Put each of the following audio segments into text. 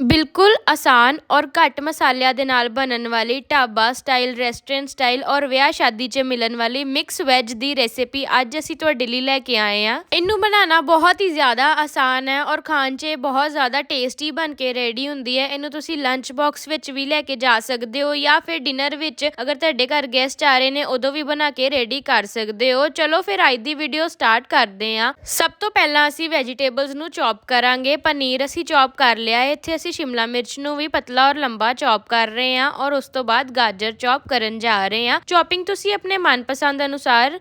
ਬਿਲਕੁਲ ਆਸਾਨ ਔਰ ਘੱਟ ਮਸਾਲਿਆਂ ਦੇ ਨਾਲ ਬਣਨ ਵਾਲੀ ਢਾਬਾ ਸਟਾਈਲ ਰੈਸਟੋਰੈਂਟ ਸਟਾਈਲ ਔਰ ਵਿਆਹ ਸ਼ਾਦੀ 'ਚ ਮਿਲਣ ਵਾਲੀ ਮਿਕਸ ਵੈਜ ਦੀ ਰੈਸਿਪੀ ਅੱਜ ਅਸੀਂ ਤੁਹਾਡੇ ਲਈ ਲੈ ਕੇ ਆਏ ਆ ਇਹਨੂੰ ਬਣਾਉਣਾ ਬਹੁਤ ਹੀ ਜ਼ਿਆਦਾ ਆਸਾਨ ਹੈ ਔਰ ਖਾਣ 'ਚ ਇਹ ਬਹੁਤ ਜ਼ਿਆਦਾ ਟੇਸਟੀ ਬਣ ਕੇ ਰੈਡੀ ਹੁੰਦੀ ਹੈ। ਇਹਨੂੰ ਤੁਸੀਂ ਲੰਚ ਬਾਕਸ ਵਿੱਚ ਵੀ ਲੈ ਕੇ ਜਾ ਸਕਦੇ ਹੋ ਜਾਂ ਫਿਰ ਡਿਨਰ ਵਿੱਚ ਅਗਰ ਤੁਹਾਡੇ ਘਰ ਗੈਸਟ ਆ ਰਹੇ ਨੇ, ਉਦੋਂ ਵੀ ਬਣਾ ਕੇ ਰੈਡੀ ਕਰ ਸਕਦੇ ਹੋ। ਚਲੋ ਫਿਰ ਅੱਜ ਦੀ ਵੀਡੀਓ ਸਟਾਰਟ ਕਰਦੇ ਆ ਸਭ ਤੋਂ ਪਹਿਲਾਂ ਅਸੀਂ ਵੈਜੀਟੇਬਲਸ ਨੂੰ ਚੌਪ ਕਰਾਂਗੇ। ਪਨੀਰ ਅਸੀਂ ਚੌਪ ਕਰ ਲਿਆ। ਹੈ ਇੱਥੇ ਅਸੀਂ ਸ਼ਿਮਲਾ ਮਿਰਚ ਨੂੰ ਵੀ ਪਤਲਾ ਔਰ ਲੰਬਾ ਚੌਪ ਕਰ ਰਹੇ ਹਾਂ ਔਰ ਉਸ ਤੋਂ ਬਾਅਦ ਗਾਜਰ ਚੌਪ ਕਰਨ ਜਾ ਰਹੇ ਹਾਂ। ਚੌਪਿੰਗ ਤੁਸੀਂ ਆਪਣੇ ਮਨਪਸੰਦ ਅਨੁਸਾਰ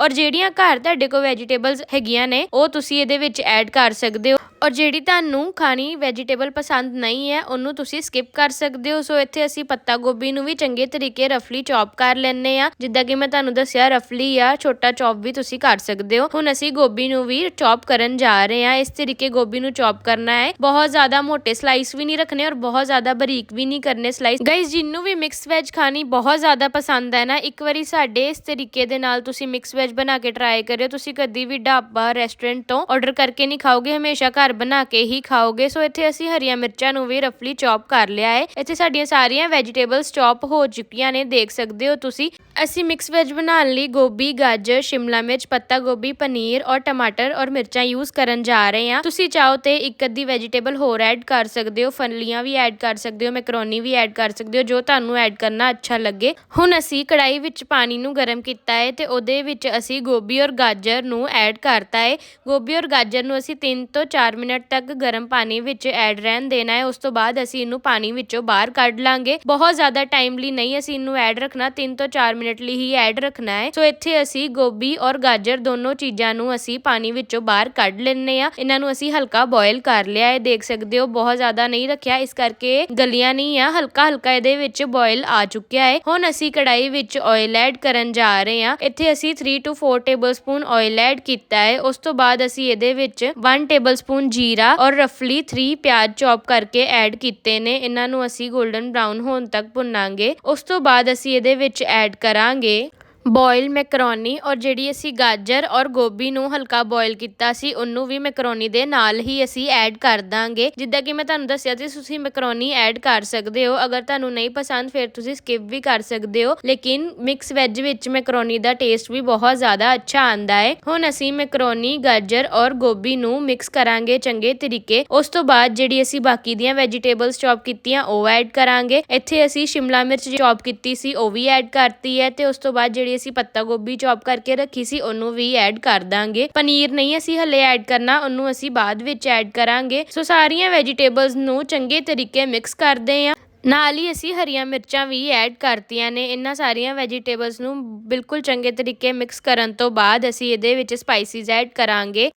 ਔਰ ਜਿਹੜੀਆਂ ਘਰ ਤੁਹਾਡੇ ਕੋਲ ਵੈਜੀਟੇਬਲਸ ਹੈਗੀਆਂ ਨੇ, ਉਹ ਤੁਸੀਂ ਇਹਦੇ ਵਿੱਚ ਐਡ ਕਰ ਸਕਦੇ ਹੋ। ਔਰ ਜਿਹੜੀ ਤੁਹਾਨੂੰ ਖਾਣੀ ਵੈਜੀਟੇਬਲ ਪਸੰਦ ਨਹੀਂ ਹੈ, ਉਹਨੂੰ ਤੁਸੀਂ ਸਕਿਪ ਕਰ ਸਕਦੇ ਹੋ। ਸੋ ਇੱਥੇ ਅਸੀਂ ਪੱਤਾ ਗੋਭੀ ਨੂੰ ਵੀ ਚੰਗੇ ਤਰੀਕੇ ਰਫਲੀ ਚੌਪ ਕਰ ਲੈਣੇ ਆ ਜਿੱਦਾਂ ਕਿ ਮੈਂ ਤੁਹਾਨੂੰ ਦੱਸਿਆ ਰਫਲੀ ਆ, ਛੋਟਾ ਚੌਪ ਵੀ ਤੁਸੀਂ ਕਰ ਸਕਦੇ ਹੋ। ਹੁਣ ਅਸੀਂ ਗੋਭੀ ਨੂੰ ਵੀ ਚੌਪ ਕਰਨ ਜਾ ਰਹੇ ਆ ਇਸ ਤਰੀਕੇ ਗੋਭੀ ਨੂੰ ਚੌਪ ਕਰਨਾ ਹੈ। ਬਹੁਤ ਜ਼ਿਆਦਾ ਮੋਟੇ ਸਲਾਈਸ ਵੀ ਨਹੀਂ ਰੱਖਣੇ ਔਰ ਬਹੁਤ ਜ਼ਿਆਦਾ ਬਰੀਕ ਵੀ ਨਹੀਂ ਕਰਨੇ ਸਲਾਈਸ ਗਾਇਸ ਜਿੰਨੂੰ ਵੀ ਮਿਕਸ ਵੈਜ ਖਾਣੀ ਬਹੁਤ ਜ਼ਿਆਦਾ ਪਸੰਦ ਹੈ ਨਾ, ਇੱਕ ਵਾਰੀ ਸਾਡੇ ਇਸ ਤਰੀਕੇ ਦੇ ਨਾਲ ਤੁਸੀਂ ਮਿਕਸ ਵੈਜ ਬਣਾ ਕੇ ਟਰਾਈ ਕਰਿਓ। ਤੁਸੀਂ ਕਦੀ ਵੀ ਢਾਬਾ ਰੈਸਟੋਰੈਂਟ ਤੋਂ ਆਰਡਰ ਕਰਕੇ ਨਹੀਂ ਖਾਓਗੇ, ਹਮੇਸ਼ਾ ਘਰ ਬਣਾ ਕੇ ਹੀ ਖਾਓਗੇ। ਸੋ ਇੱਥੇ ਅਸੀਂ ਹਰੀਆਂ ਮਿਰਚਾਂ ਨੂੰ ਵੀ ਰਫਲੀ ਚੌਪ ਕਰ ਲਿਆ ਹੈ। ਇੱਥੇ ਸਾਡੀਆਂ ਸਾਰੀਆਂ ਵੈਜੀਟੇਬਲਸ ਚੌਪ ਹੋ ਚੁੱਕੀਆਂ ਨੇ, ਦੇਖ ਸਕਦੇ ਹੋ ਤੁਸੀਂ। ਅਸੀਂ ਮਿਕਸ ਵੈਜ ਬਣਾਉਣ ਲਈ ਗੋਭੀ, ਗਾਜਰ, ਸ਼ਿਮਲਾ ਮਿਰਚ, ਪੱਤਾ ਗੋਭੀ, ਪਨੀਰ ਔਰ ਟਮਾਟਰ ਔਰ ਮਿਰਚਾਂ ਯੂਜ਼ ਕਰਨ ਜਾ ਰਹੇ ਹਾਂ। ਤੁਸੀਂ ਚਾਹੋ ਤੇ ਇੱਕ ਅੱਧੀ ਵੈਜੀਟੇਬਲ ਹੋਰ ਐਡ ਕਰ ਸਕਦੇ ਹੋ ਫਲੀਆਂ ਵੀ ਐਡ ਕਰ ਸਕਦੇ ਹੋ ਮੈਕਰੋਨੀ ਵੀ ਐਡ ਕਰ ਸਕਦੇ ਹੋ, ਜੋ ਤੁਹਾਨੂੰ ਐਡ ਕਰਨਾ ਅੱਛਾ ਲੱਗੇ। ਹੁਣ ਅਸੀਂ ਕੜਾਈ ਵਿੱਚ ਪਾਣੀ ਨੂੰ ਗਰਮ ਕੀਤਾ ਹੈ ਤੇ ਉਹਦੇ ਵਿੱਚ ਅਸੀਂ ਗੋਭੀ ਔਰ ਗਾਜਰ ਨੂੰ ਐਡ ਕਰਤਾ ਹੈ ਗੋਭੀ ਔਰ ਗਾਜਰ ਨੂੰ ਅਸੀਂ 3 ਤੋਂ 4 ਮਿੰਟ ਤੱਕ ਗਰਮ ਪਾਣੀ ਵਿੱਚ ਐਡ ਰਹਿਣ ਦੇਣਾ ਹੈ ਉਸ ਤੋਂ ਬਾਅਦ ਅਸੀਂ ਇਹਨੂੰ ਪਾਣੀ ਵਿੱਚੋਂ ਬਾਹਰ ਕੱਢ ਲਾਂਗੇ। ਬਹੁਤ ਜ਼ਿਆਦਾ ਟਾਈਮ ਲਈ ਨਹੀਂ ਅਸੀਂ ਇਹਨੂੰ ਐਡ ਰੱਖਣਾ। 3 ਤੋਂ 4 ਮਿੰਟ ਲਈ ਹੀ ਐਡ ਰੱਖਣਾ ਹੈ ਸੋ ਇੱਥੇ ਅਸੀਂ ਗੋਭੀ ਔਰ ਗਾਜਰ ਦੋਨੋਂ ਚੀਜ਼ਾਂ ਨੂੰ ਅਸੀਂ ਪਾਣੀ ਵਿੱਚੋਂ ਬਾਹਰ ਕੱਢ ਲੈਣੇ ਆ। ਇਹਨਾਂ ਨੂੰ ਅਸੀਂ ਹਲਕਾ ਬੋਇਲ ਕਰ ਲਿਆ ਹੈ ਦੇਖ ਸਕਦੇ ਹੋ, ਬਹੁਤ ਜ਼ਿਆਦਾ ਨਹੀਂ ਰੱਖਿਆ। ਇਸ ਕਰਕੇ ਗਲੀਆਂ ਨਹੀਂ ਆ। ਹਲਕਾ ਹਲਕਾ ਇਹਦੇ ਵਿੱਚ ਬੋਇਲ ਆ ਚੁੱਕਿਆ ਹੈ ਹੁਣ ਅਸੀਂ ਕੜਾਈ ਵਿੱਚ ਆਇਲ ਐਡ ਕਰਨ ਜਾ ਰਹੇ ਹਾਂ ਇੱਥੇ ਅਸੀਂ 3 ਤੋਂ 4 ਟੇਬਲਸਪੂਨ ਆਇਲ ਐਡ ਕੀਤਾ ਹੈ। ਉਸ ਤੋਂ ਬਾਅਦ ਅਸੀਂ ਇਹਦੇ ਵਿੱਚ 1 ਟੇਬਲਸਪੂਨ ਜੀਰਾ ਔਰ ਰਫਲੀ 3 ਪਿਆਜ਼ ਚੌਪ ਕਰਕੇ ਐਡ ਕੀਤੇ ਨੇ। ਇਹਨਾਂ ਨੂੰ ਅਸੀਂ 골ਡਨ ਬ੍ਰਾਊਨ ਹੋਣ ਤੱਕ ਭੁੰਨਾਂਗੇ। ਉਸ ਤੋਂ ਬਾਅਦ ਅਸੀਂ ਇਹਦੇ ਵਿੱਚ ਐਡ ਕਰਾਂਗੇ ਬੋਇਲ ਮੈਕਰੋਨੀ ਔਰ ਜਿਹੜੀ ਅਸੀਂ ਗਾਜਰ ਔਰ ਗੋਭੀ ਨੂੰ ਹਲਕਾ ਬੋਇਲ ਕੀਤਾ ਸੀ, ਉਹਨੂੰ ਵੀ ਮੈਕਰੋਨੀ ਦੇ ਨਾਲ ਹੀ ਅਸੀਂ ਐਡ ਕਰ ਦਾਂਗੇ। ਜਿੱਦਾਂ ਕਿ ਮੈਂ ਤੁਹਾਨੂੰ ਦੱਸਿਆ ਸੀ, ਤੁਸੀਂ ਮੈਕਰੋਨੀ ਐਡ ਕਰ ਸਕਦੇ ਹੋ। ਅਗਰ ਤੁਹਾਨੂੰ ਨਹੀਂ ਪਸੰਦ, ਫਿਰ ਤੁਸੀਂ ਸਕਿਪ ਵੀ ਕਰ ਸਕਦੇ ਹੋ। ਲੇਕਿਨ ਮਿਕਸ ਵੈਜ ਵਿੱਚ ਮੈਕਰੋਨੀ ਦਾ ਟੇਸਟ ਵੀ ਬਹੁਤ ਜ਼ਿਆਦਾ ਅੱਛਾ ਆਂਦਾ ਹੈ। ਹੁਣ ਅਸੀਂ ਮੈਕਰੋਨੀ, ਗਾਜਰ ਔਰ ਗੋਭੀ ਨੂੰ ਮਿਕਸ ਕਰਾਂਗੇ ਚੰਗੇ ਤਰੀਕੇ। ਉਸ ਤੋਂ ਬਾਅਦ ਜਿਹੜੀ ਅਸੀਂ ਬਾਕੀ ਦੀਆਂ ਵੈਜੀਟੇਬਲਸ ਚੌਪ ਕੀਤੀਆਂ, ਉਹ ਐਡ ਕਰਾਂਗੇ। ਇੱਥੇ ਅਸੀਂ ਸ਼ਿਮਲਾ ਮਿਰਚ ਚੌਪ ਕੀਤੀ ਸੀ, ਉਹ ਵੀ ਐਡ ਕਰਤੀ ਹੈ। ਤੇ ਉਸ ਤੋਂ ਬਾਅਦ ਜਿਹੜੀ ਅਸੀਂ ਪੱਤਾ ਗੋਭੀ ਚੌਪ ਕਰਕੇ ਰੱਖੀ ਸੀ, ਉਹਨੂੰ ਵੀ ਐਡ ਕਰ ਦਾਂਗੇ। ਪਨੀਰ ਨਹੀਂ ਅਸੀਂ ਹਲੇ ਐਡ ਕਰਨਾ, ਉਹਨੂੰ ਅਸੀਂ ਬਾਅਦ ਵਿੱਚ ਐਡ ਕਰਾਂਗੇ। ਸੋ ਸਾਰੀਆਂ ਵੈਜੀਟੇਬਲਸ ਨੂੰ ਚੰਗੇ ਤਰੀਕੇ ਮਿਕਸ ਕਰਦੇ ਆਂ। ਨਾਲ ਹੀ ਅਸੀਂ ਹਰੀਆਂ ਮਿਰਚਾਂ ਵੀ ਐਡ ਕਰਤੀਆਂ ਨੇ। ਇਹਨਾਂ ਸਾਰੀਆਂ ਵੈਜੀਟੇਬਲਸ ਨੂੰ ਬਿਲਕੁਲ ਚੰਗੇ ਤਰੀਕੇ ਮਿਕਸ ਕਰਨ ਤੋਂ ਬਾਅਦ ਅਸੀਂ ਇਹਦੇ ਵਿੱਚ ਸਪਾਈਸੀਜ਼ ਐਡ ਕਰਾਂਗੇ।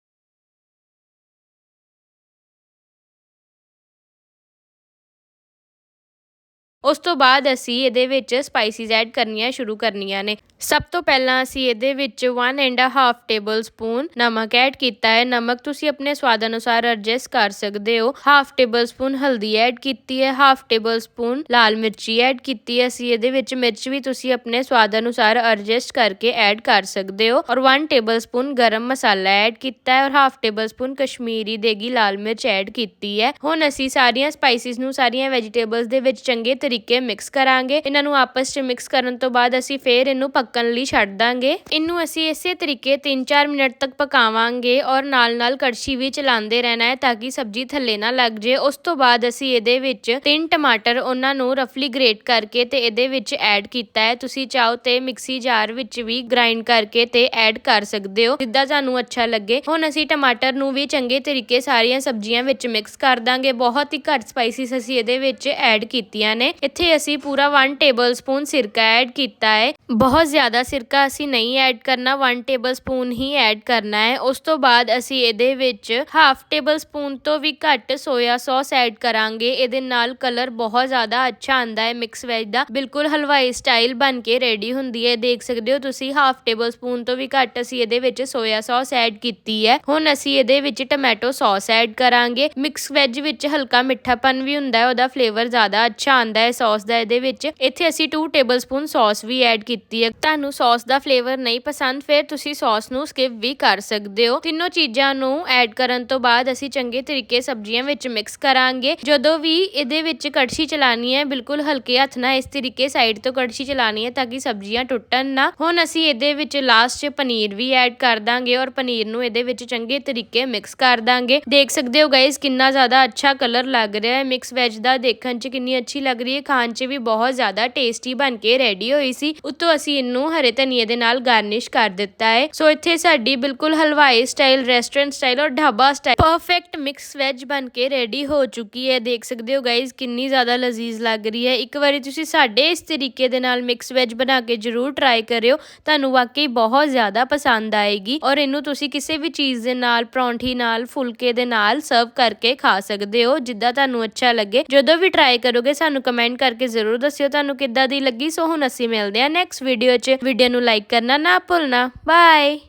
ਉਸ ਤੋਂ ਬਾਅਦ ਅਸੀਂ ਇਹਦੇ ਵਿੱਚ ਸਪਾਈਸਿਸ ਐਡ ਕਰਨੀਆਂ ਸ਼ੁਰੂ ਕਰਨੀਆਂ ਨੇ। ਸਭ ਤੋਂ ਪਹਿਲਾਂ ਅਸੀਂ ਇਹਦੇ ਵਿੱਚ 1 ਐਂਡ ਹਾਫ ਟੇਬਲ ਸਪੂਨ ਨਮਕ ਐਡ ਕੀਤਾ ਹੈ। ਨਮਕ ਤੁਸੀਂ ਆਪਣੇ ਸਵਾਦ ਅਨੁਸਾਰ ਐਡਜਸਟ ਕਰ ਸਕਦੇ ਹੋ। ਹਾਫ ਟੇਬਲ ਸਪੂਨ ਹਲਦੀ ਐਡ ਕੀਤੀ ਹੈ। ਹਾਫ ਟੇਬਲ ਸਪੂਨ ਲਾਲ ਮਿਰਚੀ ਐਡ ਕੀਤੀ ਹੈ। ਅਸੀਂ ਇਹਦੇ ਵਿੱਚ ਮਿਰਚ ਵੀ ਤੁਸੀਂ ਆਪਣੇ ਸਵਾਦ ਅਨੁਸਾਰ ਐਡਜਸਟ ਕਰਕੇ ਐਡ ਕਰ ਸਕਦੇ ਹੋ। ਔਰ 1 ਟੇਬਲ ਸਪੂਨ ਗਰਮ ਮਸਾਲਾ ਐਡ ਕੀਤਾ ਹੈ। ਔਰ ਹਾਫ ਟੇਬਲ ਸਪੂਨ ਕਸ਼ਮੀਰੀ ਦੇਗੀ ਲਾਲ ਮਿਰਚ ਐਡ ਕੀਤੀ ਹੈ। ਹੁਣ ਅਸੀਂ ਸਾਰੀਆਂ ਸਪਾਈਸਿਸ ਨੂੰ ਸਾਰੀਆਂ ਵੈਜੀਟੇਬਲਸ ਦੇ ਵਿੱਚ ਚੰਗੇ ਤਰੀਕੇ ਤਰੀਕੇ ਮਿਕਸ ਕਰਾਂਗੇ। ਇਹਨਾਂ ਨੂੰ ਆਪਸ 'ਚ ਮਿਕਸ ਕਰਨ ਤੋਂ ਬਾਅਦ ਅਸੀਂ ਫੇਰ ਇਹਨੂੰ ਪੱਕਣ ਲਈ ਛੱਡ ਦਾਂਗੇ। ਇਹਨੂੰ ਅਸੀਂ ਇਸੇ ਤਰੀਕੇ 3-4 ਮਿੰਟ ਤੱਕ ਪਕਾਵਾਂਗੇ ਔਰ ਨਾਲ-ਨਾਲ ਕੜਛੀ ਵੀ ਚਲਾਉਂਦੇ ਰਹਿਣਾ ਹੈ ਤਾਂ ਕਿ ਸਬਜ਼ੀ ਥੱਲੇ ਨਾ ਲੱਗ ਜੇ। ਉਸ ਤੋਂ ਬਾਅਦ ਅਸੀਂ ਇਹਦੇ ਵਿੱਚ ਤਿੰਨ ਟਮਾਟਰ ਉਹਨਾਂ ਨੂੰ ਰਫਲੀ ਗ੍ਰੇਟ ਕਰਕੇ ਤੇ ਇਹਦੇ ਵਿੱਚ ਐਡ ਕੀਤਾ ਹੈ। ਤੁਸੀਂ ਚਾਹੋ ਤੇ ਮਿਕਸੀ ਜਾਰ ਵਿੱਚ ਵੀ ਗ੍ਰਾਈਂਡ ਕਰਕੇ ਤੇ ਐਡ ਕਰ ਸਕਦੇ ਹੋ। ਜਿੱਦਾਂ ਤੁਹਾਨੂੰ ਅੱਛਾ ਲੱਗੇ। ਹੁਣ ਅਸੀਂ ਟਮਾਟਰ ਨੂੰ ਵੀ ਚੰਗੇ ਤਰੀਕੇ ਸਾਰੀਆਂ ਸਬਜ਼ੀਆਂ ਵਿੱਚ ਮਿਕਸ ਕਰ ਦਾਂਗੇ। ਬਹੁਤ ਹੀ ਘੱਟ ਸਪਾਈਸਿਸ ਅਸੀਂ ਇਹਦੇ ਵਿੱਚ ਐਡ ਕੀਤੀਆਂ ਨੇ। ਇੱਥੇ ਅਸੀਂ ਪੂਰਾ 1 ਟੇਬਲ ਸਪੂਨ ਸਿਰਕਾ ਐਡ ਕੀਤਾ ਹੈ। ਬਹੁਤ ਜ਼ਿਆਦਾ ਸਿਰਕਾ ਅਸੀਂ ਨਹੀਂ ਐਡ ਕਰਨਾ 1 ਟੇਬਲ ਸਪੂਨ ਹੀ ਐਡ ਕਰਨਾ ਹੈ। ਉਸ ਤੋਂ ਬਾਅਦ ਅਸੀਂ ਇਹਦੇ ਵਿੱਚ ਹਾਫ ਟੇਬਲ ਸਪੂਨ ਤੋਂ ਵੀ ਘੱਟ ਸੋਇਆ ਸੌਸ ਐਡ ਕਰਾਂਗੇ। ਇਹਦੇ ਨਾਲ ਕਲਰ ਬਹੁਤ ਜ਼ਿਆਦਾ ਅੱਛਾ ਆਂਦਾ ਹੈ। ਮਿਕਸ ਵੈਜ ਦਾ ਬਿਲਕੁਲ ਹਲਵਾਈ ਸਟਾਈਲ ਬਣ ਕੇ ਰੈਡੀ ਹੁੰਦੀ ਹੈ। ਦੇਖ ਸਕਦੇ ਹੋ ਤੁਸੀਂ ਹਾਫ ਟੇਬਲ ਸਪੂਨ ਤੋਂ ਵੀ ਘੱਟ ਅਸੀਂ ਇਹਦੇ ਵਿੱਚ ਸੋਇਆ ਸੌਸ ਐਡ ਕੀਤੀ ਹੈ। ਹੁਣ ਅਸੀਂ ਇਹਦੇ ਵਿੱਚ ਟੋਮੈਟੋ ਸੌਸ ਐਡ ਕਰਾਂਗੇ। ਮਿਕਸ ਵੈਜ ਵਿੱਚ ਹਲਕਾ ਮਿੱਠਾਪਨ ਵੀ ਹੁੰਦਾ ਹੈ। ਉਹਦਾ ਫਲੇਵਰ ਜ਼ਿਆਦਾ ਅੱਛਾ ਆਂਦਾ ਹੈ। ਸੌਸ ਦਾ ਇਹਦੇ ਵਿੱਚ। ਇੱਥੇ ਅਸੀਂ 2 ਟੇਬਲਸਪੂਨ ਸੌਸ ਵੀ ਐਡ ਕੀਤੀ ਹੈ। ਤੁਹਾਨੂੰ ਸੌਸ ਦਾ ਫਲੇਵਰ ਨਹੀਂ ਪਸੰਦ, ਫਿਰ ਤੁਸੀਂ ਸੌਸ ਨੂੰ ਸਕਿਪ ਵੀ ਕਰ ਸਕਦੇ ਹੋ। ਤਿੰਨੋਂ ਚੀਜ਼ਾਂ ਨੂੰ ਐਡ ਕਰਨ ਤੋਂ ਬਾਅਦ ਅਸੀਂ ਚੰਗੇ ਤਰੀਕੇ ਸਬਜ਼ੀਆਂ ਵਿੱਚ ਮਿਕਸ ਕਰਾਂਗੇ। ਜਦੋਂ ਵੀ ਇਹਦੇ ਵਿੱਚ ਕੜਛੀ ਚਲਾਣੀ ਹੈ, ਬਿਲਕੁਲ ਹਲਕੇ ਹੱਥ ਨਾਲ ਇਸ ਤਰੀਕੇ ਸਾਈਡ ਤੋਂ ਕੜਛੀ ਚਲਾਣੀ ਹੈ ਤਾਂ ਕਿ ਸਬਜ਼ੀਆਂ ਟੁੱਟਣ ਨਾ। ਹੁਣ ਅਸੀਂ ਇਹਦੇ ਵਿੱਚ ਲਾਸਟ 'ਚ ਪਨੀਰ ਵੀ ਐਡ ਕਰ ਦਾਂਗੇ ਔਰ ਪਨੀਰ ਨੂੰ ਇਹਦੇ ਵਿੱਚ ਚੰਗੇ ਤਰੀਕੇ ਮਿਕਸ ਕਰ ਦਾਂਗੇ। ਦੇਖ ਸਕਦੇ ਹੋ ਗਾਇਸ ਕਿੰਨਾ ਜ਼ਿਆਦਾ ਅੱਛਾ ਕਲਰ ਲੱਗ ਰਿਹਾ ਹੈ। ਮਿਕਸ ਵੈਜ ਦਾ ਦੇਖਣ 'ਚ ਕਿੰਨੀ ਅੱਛੀ ਲੱਗ ਰਹੀ ਹੈ। ਖਾਣ 'ਚ ਵੀ ਬਹੁਤ ਜ਼ਿਆਦਾ ਟੇਸਟੀ ਬਣ ਕੇ ਰੈਡੀ ਹੋਈ ਸੀ। ਉੱਤੋਂ ਅਸੀਂ ਇਹਨੂੰ ਹਰੇ ਧਨੀਏ ਦੇ ਨਾਲ ਗਾਰਨਿਸ਼ ਕਰ ਦਿੱਤਾ ਹੈ। ਸੋ ਇੱਥੇ ਸਾਡੀ ਬਿਲਕੁਲ ਹਲਵਾਈ ਸਟਾਈਲ ਰੈਸਟੋਰੈਂਟ ਸਟਾਈਲ ਔਰ dhaba style perfect mix veg ਬਣ ਕੇ ਰੈਡੀ ਹੋ ਚੁੱਕੀ ਹੈ। ਦੇਖ ਸਕਦੇ ਹੋ ਗਾਇਸ ਕਿੰਨੀ ਜ਼ਿਆਦਾ ਲਜ਼ੀਜ਼ ਲੱਗ ਰਹੀ ਹੈ। ਇੱਕ ਵਾਰੀ ਤੁਸੀਂ ਸਾਡੇ ਇਸ ਤਰੀਕੇ ਦੇ ਨਾਲ ਮਿਕਸ ਵੈਜ ਬਣਾ ਕੇ ਜਰੂਰ ਟਰਾਈ ਕਰਿਓ। ਤੁਹਾਨੂੰ ਵਾਕਈ ਬਹੁਤ ਜ਼ਿਆਦਾ ਪਸੰਦ ਆਏਗੀ ਔਰ ਇਹਨੂੰ ਤੁਸੀਂ ਕਿਸੇ ਵੀ ਚੀਜ਼ ਦੇ ਨਾਲ, ਪਰੌਂਠੀ ਨਾਲ, ਫੁਲਕੇ ਦੇ ਨਾਲ ਸਰਵ ਕਰਕੇ ਖਾ ਸਕਦੇ ਹੋ। ਜਿੱਦਾਂ ਤੁਹਾਨੂੰ ਅੱਛਾ ਲੱਗੇ। ਜਦੋਂ ਵੀ ਟਰਾਈ ਕਰੋਗੇ ਸਾਨੂੰ ਕਮੈਂਟ ਕਮੈਂਟ ਕਰਕੇ ਜ਼ਰੂਰ ਦੱਸਿਓ ਤੁਹਾਨੂੰ ਕਿੱਦਾਂ ਦੀ ਲੱਗੀ। ਸੋ ਹੁਣ ਅਸੀਂ ਮਿਲਦੇ ਹਾਂ ਨੈਕਸਟ ਵੀਡੀਓ 'ਚ। ਵੀਡੀਓ ਨੂੰ ਲਾਈਕ ਕਰਨਾ ਨਾ ਭੁੱਲਣਾ। ਬਾਏ